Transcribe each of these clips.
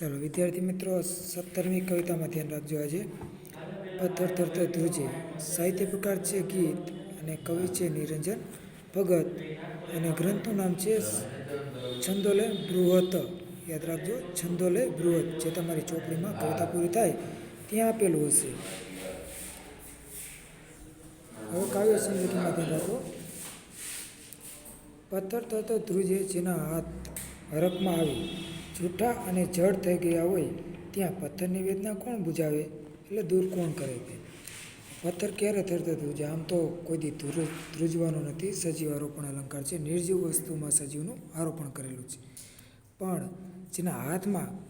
ચાલો, વિદ્યાર્થી મિત્રો, સત્તરમી કવિતામાં ધ્યાન રાખજો આજે. પથ્થર થરતો ધ્રુજે. સાહિત્ય પ્રકાર છે ગીત અને કવિ છે નિરંજન ભગત અને ગ્રંથનું નામ છે છંદોલે બૃહત. યાદ રાખજો, છંદોલે બૃહત, જે તમારી ચોપડીમાં કવિતા પૂરી થાય, ત્યાં આપેલું હશે. હવે કાવ્ય સંગીતમાં ધ્યાન રાખો. પથ્થર થરથર ધ્રુજે, જેના હાથ હરકમાં આવી. જૂઠા અને જડ થઈ ગયા હોય, ત્યાં પથ્થરની વેદના કોણ બુજાવે? એટલે દૂર કોણ કરે તે? પથ્થર ક્યારે થરતો ધ્રુજે આમ તો કોઈ દી ધ્રુજ, ધ્રુજવાનો નથી સજીવ આરોપણ અલંકાર છે. નિર્જીવ વસ્તુમાં સજીવનું આરોપણ કરેલું છે. પણ જેના હાથમાં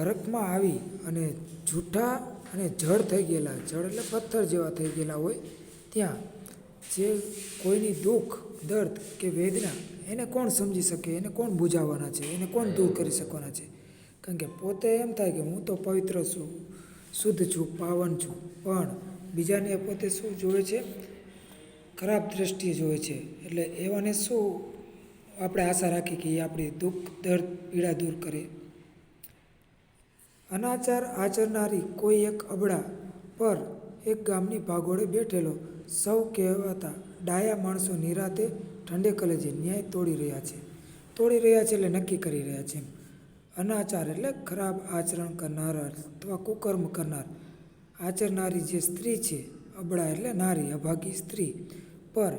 હરકમાં આવી અને જૂઠા અને જડ થઈ ગયેલા, જળ એટલે પથ્થર જેવા થઈ ગયેલા હોય, ત્યાં જે કોઈની દુઃખ, દર્દ કે વેદના એને કોણ સમજી શકે? એને કોણ બુજાવવાના છે? એને કોણ દૂર કરી શકવાના છે? કારણ કે પોતે એમ થાય કે હું તો પવિત્ર છું, શુદ્ધ છું, પાવન છું. પણ બીજાને પોતે શું જોવે છે? ખરાબ દ્રષ્ટિએ જોવે છે. એટલે એવાને શું આપણે આશા રાખી કે એ આપણી દુઃખ, દર્દ, પીડા દૂર કરે? અનાચાર આચરનારી કોઈ એક અબળા પર એક ગામની ભાગોળે બેઠેલો સૌ કહેવાતા ડાયા માણસો નિરાતે ઠંડે કલેજે ન્યાય તોડી રહ્યા છે. તોડી રહ્યા છે એટલે નક્કી કરી રહ્યા છે અનાચાર એટલે ખરાબ આચરણ કરનાર, અથવા કુકર્મ કરનાર. આચરનારી જે સ્ત્રી છે, અબળા એટલે નારી, અભાગી સ્ત્રી. પર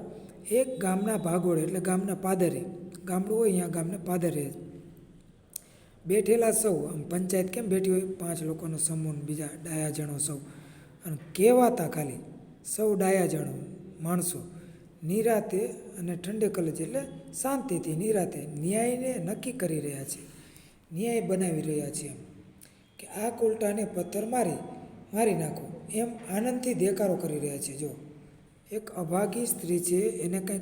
એક ગામના ભાગોળે એટલે ગામના પાદરે, ગામડું હોય અહીંયા ગામને પાદરે. બેઠેલા સૌ, આમ પંચાયત કેમ બેઠી હોય? પાંચ લોકોનો સમૂહ બીજા ડાયા જણો સૌ. અને કહેવાતા ખાલી, સૌ ડાયા જણો માણસો. નિરાતે અને ઠંડે કલજ એટલે શાંતિથી નિરાતે ન્યાયને નક્કી કરી રહ્યા છે. ન્યાય બનાવી રહ્યા છે એમ. કે આ કોલટાને પથ્થર મારી મારી નાખો એમ આનંદથી દેકારો કરી રહ્યા છે. જો, એક અભાગી સ્ત્રી છે, એને કંઈક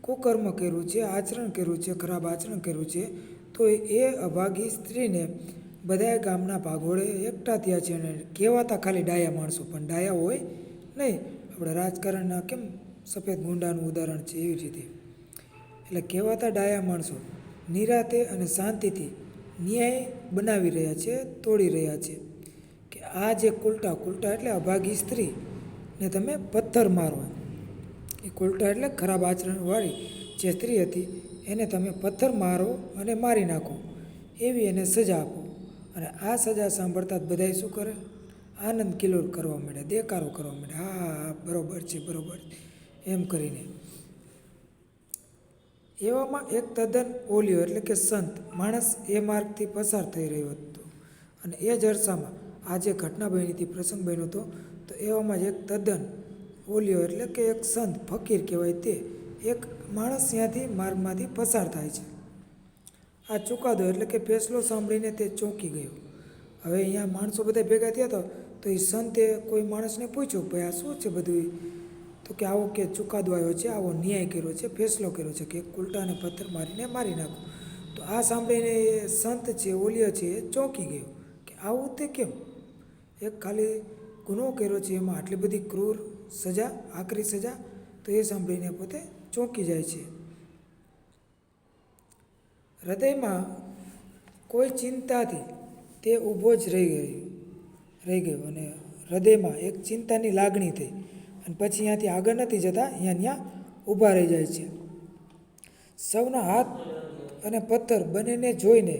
કુકર્મ કર્યું છે, આચરણ કર્યું છે, ખરાબ આચરણ કર્યું છે, તો એ અભાગી સ્ત્રીને બધા ગામના ભાગોળે એકઠા થયા છે અને કહેવાતા ખાલી ડાયા માણસો, પણ ડાયા હોય નહીં. આપણે રાજકારણના કેમ સફેદ ગુંડાનું ઉદાહરણ છે એવી રીતે. એટલે કહેવાતા ડાયા માણસો નિરાતે અને શાંતિથી ન્યાય બનાવી રહ્યા છે, તોડી રહ્યા છે. કે આ જે કુલટા કુલટા એટલે અભાગી સ્ત્રી ને તમે પથ્થર મારો એ કુલટા એટલે ખરાબ આચરણવાળી જે સ્ત્રી હતી, એને તમે પથ્થર મારો અને મારી નાખો. એવી એને સજા આપો. અને આ સજા સાંભળતા જ બધાએ શું કરે? આનંદ કિલોર કરવા માંડ્યા, દેકારો કરવા માંડ્યા. હા હા બરોબર છે, બરોબર એમ કરીને. એવામાં એક તદ્દન ઓલિયો એટલે કે સંત, માણસ એ માર્ગથી પસાર થઈ રહ્યો હતો. અને એ જ અરસામાં આ જે ઘટના બની હતી, પ્રસંગ બન્યો હતો. તો એવામાં જ એક તદ્દન ઓલિયો એટલે કે એક સંત, ફકીર કહેવાય તે, એક માણસ ત્યાંથી માર્ગમાંથી પસાર થાય છે. આ ચુકાદો એટલે કે ફેસલો સાંભળીને તે ચોંકી ગયો. હવે અહીંયા માણસો બધા ભેગા થયા હતા, તો એ સંતે કોઈ માણસને પૂછ્યું, ભાઈ, આ શું છે બધું? તો કે આવો કે ચુકાદો આવ્યો છે, આવો ન્યાય કર્યો છે, ફેસલો કર્યો છે કે ઉલટાને પથ્થર મારીને મારી નાખો. તો આ સાંભળીને સંત છે ઓલિયો છે એ ચોંકી ગયો કે આવું તે કેમ? એક ખાલી ગુનો કર્યો છે એમાં આટલી બધી ક્રૂર સજા, આકરી સજા, તો એ સાંભળીને પોતે ચોંકી જાય છે. હૃદયમાં કોઈ ચિંતાથી તે ઊભો જ રહી ગયો રહી ગયો અને હૃદયમાં એક ચિંતાની લાગણી થઈ. અને પછી અહીંયાથી આગળ નથી જતા, અહીંયા ત્યાં ઊભા રહી જાય છે. સૌના હાથ અને પથ્થર બંનેને જોઈને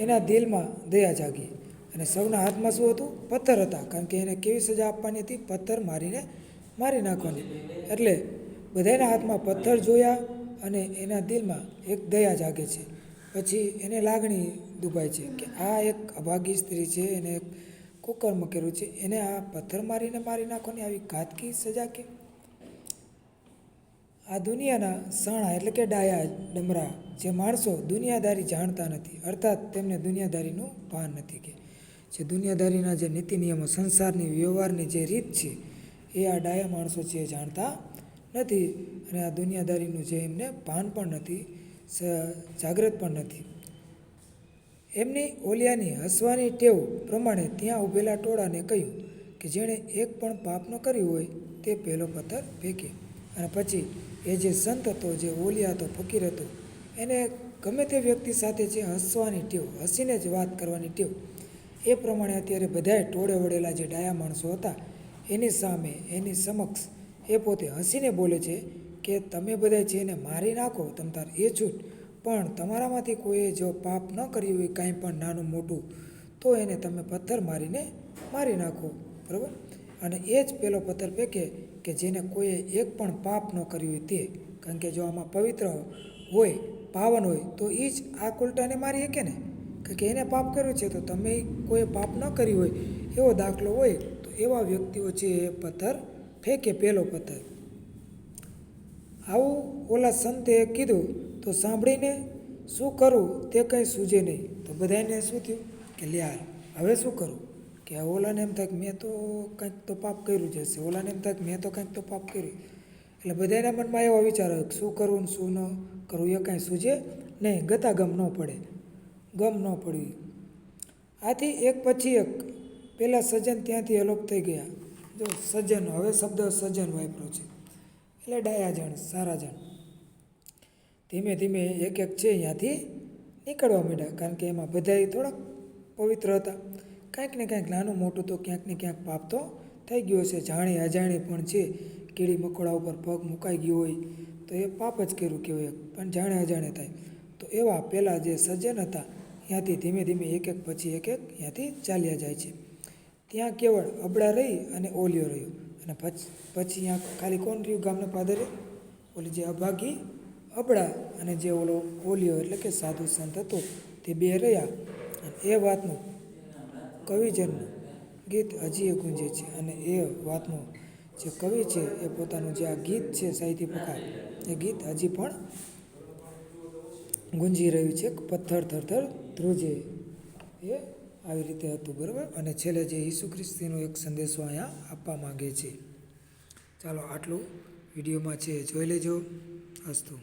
એના દિલમાં દયા જાગી. અને સૌના હાથમાં શું હતું? પથ્થર હતા, કારણ કે એને કેવી સજા આપવાની હતી? પથ્થર મારીને મારી નાખવાની. એટલે બધાના હાથમાં પથ્થર જોયા અને એના દિલમાં એક દયા જાગે છે. પછી એને લાગણી દુભાય છે કે આ એક અભાગી સ્ત્રી છે, એને એક કુકર્મ કર્યું છે, એને આ પથ્થર મારીને મારી નાખવાની આવી ઘાતકી સજા કે? આ દુનિયાના સણા એટલે કે ડાયા, ડમરા જે માણસો દુનિયાદારી જાણતા નથી, અર્થાત તેમને દુનિયાદારીનું ભાન નથી કે. જે દુનિયાદારીના જે નીતિ નિયમો, સંસારની વ્યવહારની જે રીત છે, એ આ ડાયા માણસો છે જાણતા નથી અને આ દુનિયાદારીનું જે એમને ભાન પણ નથી, સ જાગ્રત પણ નથી. એમની ઓલિયાની હસવાની ટેવ પ્રમાણે ત્યાં ઊભેલા ટોળાને કહ્યું કે જેણે એક પણ પાપ ન કર્યું હોય તે પહેલો પથ્થર ફેંકે. અને પછી એ જે સંત હતો, જે ઓલિયા હતો, ફકીર હતો, એને ગમે તે વ્યક્તિ સાથે જે હસવાની ટેવ, હસીને જ વાત કરવાની ટેવ, એ પ્રમાણે અત્યારે બધાએ ટોળે વળેલા જે ડાયા માણસો હતા, એની સામે, એની સમક્ષ એ પોતે હસીને બોલે છે કે તમે બધા જેને મારી નાખો, તમ તાર એ છૂટ. પણ તમારામાંથી કોઈએ જો પાપ ન કર્યું હોય, કાંઈ પણ નાનું મોટું, તો એને તમે પથ્થર મારીને મારી નાખો. બરાબર? અને એ જ પેલો પથ્થર ફેંકે કે જેને કોઈએ એક પણ પાપ ન કર્યું હોય તે. કારણ કે જો આમાં પવિત્ર હોય, પાવન હોય, તો એ જ આ ઉલટાને મારી શકે ને? કારણ કે એને પાપ કર્યું છે, તો તમે કોઈ પાપ ન કર્યું હોય, એવો દાખલો હોય, તો એવા વ્યક્તિઓ છે એ પથ્થર ફેંકે પહેલો પથ્થર. આવું ઓલા સંતે કીધું, તો સાંભળીને શું કરું તે કંઈ સૂજે નહીં. તો બધાને શું થયું કે, લે હાલ, હવે શું કરું? કે ઓલાને એમ થાય કે મેં તો કંઈક તો પાપ કર્યું જ હશે. ઓલાને એમ થાય કે મેં તો કંઈક તો પાપ કર્યું. એટલે બધાના મનમાં એવો વિચાર આવ્યો કે, શું કરવું ને શું ન કરવું એ કાંઈ સૂજે નહીં. ગતા ગમ ન પડે. ગમ ન પડવી આથી એક પછી એક પહેલાં સજ્જન ત્યાંથી અલોપ થઈ ગયા. જો સજ્જન, હવે શબ્દ સજ્જન વાપરો છે. એટલે ડાયા જણ, સારા જણ. ધીમે ધીમે એક એક છે અહીંયાથી નીકળવા માંડ્યા, કારણ કે એમાં બધાય થોડાક પવિત્ર હતા. કાંઈક ને કાંઈક નાનું મોટું તો ક્યાંક ને ક્યાંક પાપ તો થઈ ગયો છે જાણે અજાણે પણ છે, કીડી મકોડા ઉપર પગ મુકાઈ ગયો હોય તો એ પાપ જ કર્યું કહેવાય. પણ જાણે અજાણે થાય. તો એવા પહેલાં જે સજ્જન હતા, ત્યાંથી ધીમે ધીમે એક એક પછી એક એક ત્યાંથી ચાલ્યા જાય છે. ત્યાં કેવળ અબડા રહી અને ઓલિયો રહ્યો. અને પછી પછી આ ખાલી કોણ રહ્યું ગામના પાદરે ઓલી જે અભાગી અબડા અને જે ઓલો ઓલિયો એટલે કે સાધુ સંત હતો, તે બે રહ્યા. અને એ વાતનું કવિજનનું ગીત હજી એ ગુંજે છે અને એ વાતનું જે કવિ છે એ પોતાનું જે આ ગીત છે સાહિત્ય પ્રકાર, એ ગીત હજી પણ ગુંજી રહ્યું છે. પથ્થર, થરથર ધ્રુજે એ આવી રીતે હતું, બરાબર? અને છેલ્લે જે ઈસુ ખ્રિસ્તીનો એક સંદેશો અહીંયા આપવા માંગે છે. ચાલો, આટલું વિડીયોમાં છે. જોઈ લેજો અસ્તુ